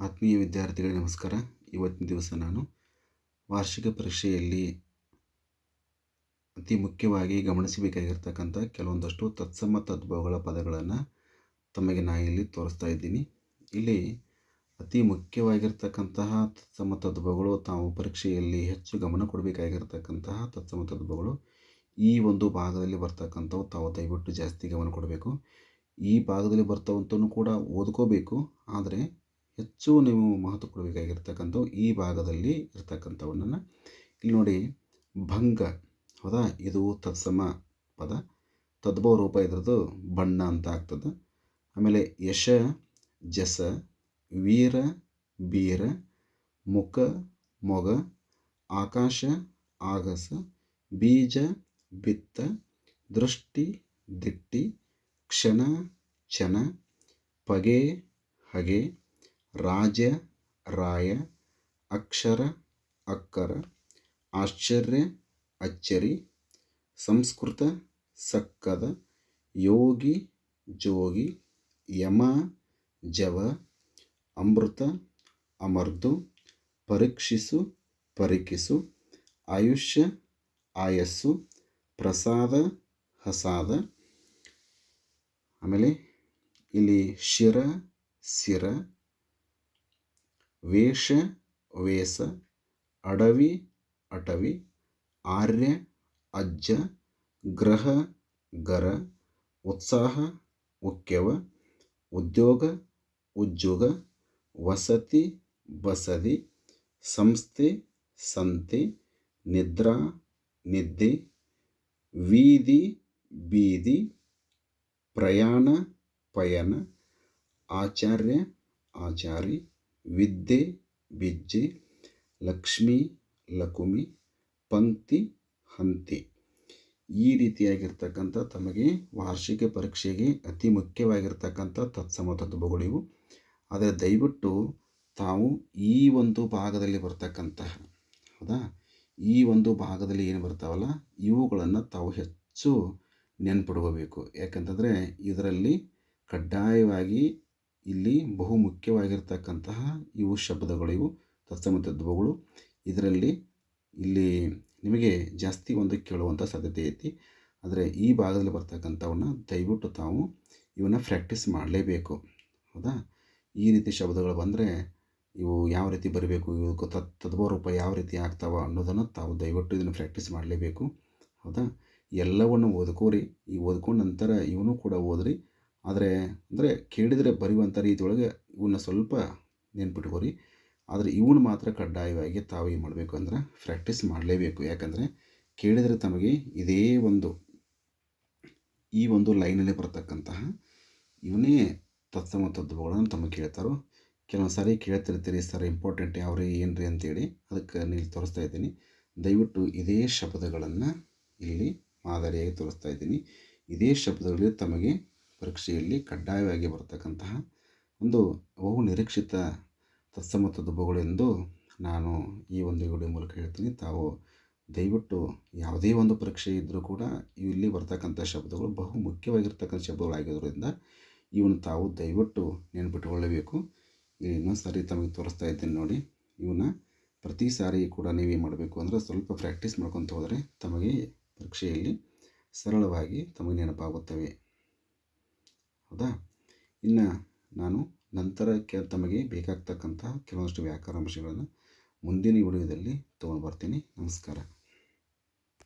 ಆತ್ಮೀಯ ವಿದ್ಯಾರ್ಥಿಗಳಿಗೆ ನಮಸ್ಕಾರ. ಇವತ್ತಿನ ದಿವಸ ನಾನು ವಾರ್ಷಿಕ ಪರೀಕ್ಷೆಯಲ್ಲಿ ಅತಿ ಮುಖ್ಯವಾಗಿ ಗಮನಿಸಬೇಕಾಗಿರ್ತಕ್ಕಂಥ ಕೆಲವೊಂದಷ್ಟು ತತ್ಸಮ ತದ್ಭವಗಳ ಪದಗಳನ್ನು ತಮಗೆ ನಾನು ಇಲ್ಲಿ ತೋರಿಸ್ತಾ ಇದ್ದೀನಿ. ಇಲ್ಲಿ ಅತಿ ಮುಖ್ಯವಾಗಿರ್ತಕ್ಕಂತಹ ತತ್ಸಮ ತದ್ಭವಗಳು ತಾವು ಪರೀಕ್ಷೆಯಲ್ಲಿ ಹೆಚ್ಚು ಗಮನ ಕೊಡಬೇಕಾಗಿರ್ತಕ್ಕಂತಹ ತತ್ಸಮ ತದ್ಭವಗಳು ಈ ಒಂದು ಭಾಗದಲ್ಲಿ ಬರ್ತಕ್ಕಂಥವು ತಾವು ದಯವಿಟ್ಟು ಜಾಸ್ತಿ ಗಮನ ಕೊಡಬೇಕು. ಈ ಭಾಗದಲ್ಲಿ ಬರ್ತಾವಂತೂ ಕೂಡ ಓದ್ಕೋಬೇಕು. ಆದರೆ ಹೆಚ್ಚು ನೀವು ಮಹತ್ವ ಕೊಡಬೇಕಾಗಿರ್ತಕ್ಕಂಥವು ಈ ಭಾಗದಲ್ಲಿ ಇರ್ತಕ್ಕಂಥವನ್ನ ಇಲ್ಲಿ ನೋಡಿ, ಭಂಗ, ಹೌದಾ? ಇದು ತತ್ಸಮ ಪದ. ತದ್ಭವ ರೂಪ ಇದ್ರದ್ದು ಬಣ್ಣ ಅಂತ ಆಗ್ತದೆ. ಆಮೇಲೆ ಯಶ, ಜಸ, ವೀರ, ಬೀರ, ಮುಖ, ಮೊಗ, ಆಕಾಶ, ಆಗಸ, ಬೀಜ, ಬಿತ್ತ, ದೃಷ್ಟಿ, ದಿಟ್ಟಿ, ಕ್ಷಣ, ಚನ, ಪಗೆ, ಹಗೆ. ರಾಜ, ರಾಯ, ಅಕ್ಷರ, ಅಕ್ಕರ, ಆಶ್ಚರ್ಯ, ಅಚ್ಚರಿ, ಸಂಸ್ಕೃತ, ಸಕ್ಕದ, ಯೋಗಿ, ಜೋಗಿ, ಯಮ, ಜವ, ಅಮೃತ, ಅಮರ್ದು, ಪರೀಕ್ಷಿಸು, ಪರಿಕಿಸು, ಆಯುಷ್ಯ, ಆಯಸ್ಸು, ಪ್ರಸಾದ, ಹಸಾದ. ಆಮೇಲೆ ಇಲ್ಲಿ ಶಿರ, ಸಿರ ವೇಷ, ವೇಸ, ಅಡವಿ, ಅಟವಿ, ಆರ್ಯ, ಅಜ್ಜ, ಗ್ರಹ, ಗರ, ಉತ್ಸಾಹ ಉಕ್ಯವ ಉದ್ಯೋಗ, ಉಜ್ಜುಗ, ವಸತಿ, ಬಸದಿ, ಸಂಸ್ಥೆ, ಸಂತೆ, ನಿದ್ರಾ, ನಿದ್ದೆ, ವೀದಿ, ಬೀದಿ, ಪ್ರಯಾಣ, ಪಯಣ, ಆಚಾರ್ಯ, ಆಚಾರಿ ವಿದ್ಯೆ, ಬಿಜ್ಜೆ, ಲಕ್ಷ್ಮಿ, ಲಕುಮಿ, ಪಂಕ್ತಿ, ಹಂತಿ. ಈ ರೀತಿಯಾಗಿರ್ತಕ್ಕಂಥ ತಮಗೆ ವಾರ್ಷಿಕ ಪರೀಕ್ಷೆಗೆ ಅತಿ ಮುಖ್ಯವಾಗಿರ್ತಕ್ಕಂಥ ತತ್ಸಮ ತದ್ಭವಗಳಿವು ಆದರೆ ದಯವಿಟ್ಟು ತಾವು ಈ ಒಂದು ಭಾಗದಲ್ಲಿ ಬರ್ತಕ್ಕಂತಹ, ಹೌದಾ? ಈ ಒಂದು ಭಾಗದಲ್ಲಿ ಏನು ಬರ್ತಾವಲ್ಲ, ಇವುಗಳನ್ನು ತಾವು ಹೆಚ್ಚು ನೆನ್ಪಿಡ್ಕೋಬೇಕು. ಯಾಕಂತಂದರೆ ಇದರಲ್ಲಿ ಕಡ್ಡಾಯವಾಗಿ ಇಲ್ಲಿ ಬಹು ಮುಖ್ಯವಾಗಿರ್ತಕ್ಕಂತಹ ಇವು ಶಬ್ದಗಳು, ಇವು ತತ್ಸಮ ತದ್ಭವಗಳು ಇದರಲ್ಲಿ ಇಲ್ಲಿ ನಿಮಗೆ ಜಾಸ್ತಿ ಒಂದು ಕೇಳುವಂಥ ಸಾಧ್ಯತೆ ಐತಿ. ಆದರೆ ಈ ಭಾಗದಲ್ಲಿ ಬರ್ತಕ್ಕಂಥವನ್ನ ದಯವಿಟ್ಟು ತಾವು ಇವನ್ನ ಪ್ರಾಕ್ಟೀಸ್ ಮಾಡಲೇಬೇಕು. ಹೌದಾ? ಈ ರೀತಿ ಶಬ್ದಗಳು ಬಂದರೆ ಇವು ಯಾವ ರೀತಿ ಬರಬೇಕು, ಇವು ತತ್ ತದ್ಭವ ರೂಪ ಯಾವ ರೀತಿ ಆಗ್ತಾವ ಅನ್ನೋದನ್ನು ತಾವು ದಯವಿಟ್ಟು ಇದನ್ನು ಪ್ರಾಕ್ಟೀಸ್ ಮಾಡಲೇಬೇಕು. ಹೌದಾ? ಎಲ್ಲವನ್ನು ಓದ್ಕೋರಿ. ಈ ಓದ್ಕೊಂಡು ನಂತರ ಇವನು ಕೂಡ ಓದ್ರಿ. ಆದರೆ ಅಂದರೆ ಕೇಳಿದರೆ ಬರೆಯುವಂಥ ರೀತಿಯೊಳಗೆ ಇವನ್ನ ಸ್ವಲ್ಪ ನೆನ್ಪಿಟ್ಕೋರಿ ಆದರೆ ಇವನು ಮಾತ್ರ ಕಡ್ಡಾಯವಾಗಿ ತಾವು ಏನು ಮಾಡಬೇಕು ಅಂದ್ರೆ ಪ್ರಾಕ್ಟೀಸ್ ಮಾಡಲೇಬೇಕು. ಯಾಕಂದರೆ ಕೇಳಿದರೆ ತಮಗೆ ಇದೇ ಒಂದು ಈ ಒಂದು ಲೈನಲ್ಲಿ ಬರ್ತಕ್ಕಂತಹ ಇವನೇ ತತ್ಸಮ ತದ್ಭವಗಳನ್ನು ತಮಗೆ ಕೇಳ್ತಾರೋ. ಕೆಲವೊಂದು ಸಾರಿ ಕೇಳ್ತಿರ್ತೀರಿ, ಸರ್ ಇಂಪಾರ್ಟೆಂಟ್ ಯಾವ ರೀ ಏನು ರೀ ಅಂತೇಳಿ ಅದಕ್ಕೆ ನೀವು ತೋರಿಸ್ತಾ ಇದ್ದೀನಿ. ದಯವಿಟ್ಟು ಇದೇ ಶಬ್ದಗಳನ್ನು ಇಲ್ಲಿ ಮಾದರಿಯಾಗಿ ತೋರಿಸ್ತಾ ಇದ್ದೀನಿ. ಇದೇ ಶಬ್ದಗಳಲ್ಲಿ ತಮಗೆ ಪರೀಕ್ಷೆಯಲ್ಲಿ ಕಡ್ಡಾಯವಾಗಿ ಬರತಕ್ಕಂತಹ ಒಂದು ಬಹು ನಿರೀಕ್ಷಿತ ತತ್ಸಮ ತದ್ಭವಗಳೆಂದು ನಾನು ಈ ಒಂದು ವಿಡಿಯೋ ಮೂಲಕ ಹೇಳ್ತೀನಿ. ತಾವು ದಯವಿಟ್ಟು ಯಾವುದೇ ಒಂದು ಪರೀಕ್ಷೆ ಇದ್ದರೂ ಕೂಡ ಇಲ್ಲಿ ಬರ್ತಕ್ಕಂಥ ಶಬ್ದಗಳು ಬಹು ಮುಖ್ಯವಾಗಿರ್ತಕ್ಕಂಥ ಶಬ್ದಗಳಾಗಿರೋದ್ರಿಂದ ಇವನು ತಾವು ದಯವಿಟ್ಟು ನೆನ್ಪಿಟ್ಕೊಳ್ಳಬೇಕು ಇನ್ನೊಂದು ಸಾರಿ ತಮಗೆ ತೋರಿಸ್ತಾ ಇದ್ದೀನಿ ನೋಡಿ, ಇವನ್ನ ಪ್ರತಿ ಸಾರಿ ಕೂಡ ನೀವೇ ಮಾಡಬೇಕು ಅಂದರೆ ಸ್ವಲ್ಪ ಪ್ರಾಕ್ಟೀಸ್ ಮಾಡ್ಕೊತ ಹೋದರೆ ತಮಗೆ ಪರೀಕ್ಷೆಯಲ್ಲಿ ಸರಳವಾಗಿ ತಮಗೆ ನೆನಪಾಗುತ್ತವೆ. ಹೌದಾ? ಇನ್ನು ನಾನು ನಂತರ ಕೆ, ತಮಗೆ ಬೇಕಾಗ್ತಕ್ಕಂತಹ ಕೆಲವೊಂದಷ್ಟು ವ್ಯಾಕರಣ ಅಂಶಗಳನ್ನು ಮುಂದಿನ ವಿಡಿಯೋದಲ್ಲಿ ತೊಗೊಂಡು ಬರ್ತೀನಿ. ನಮಸ್ಕಾರ.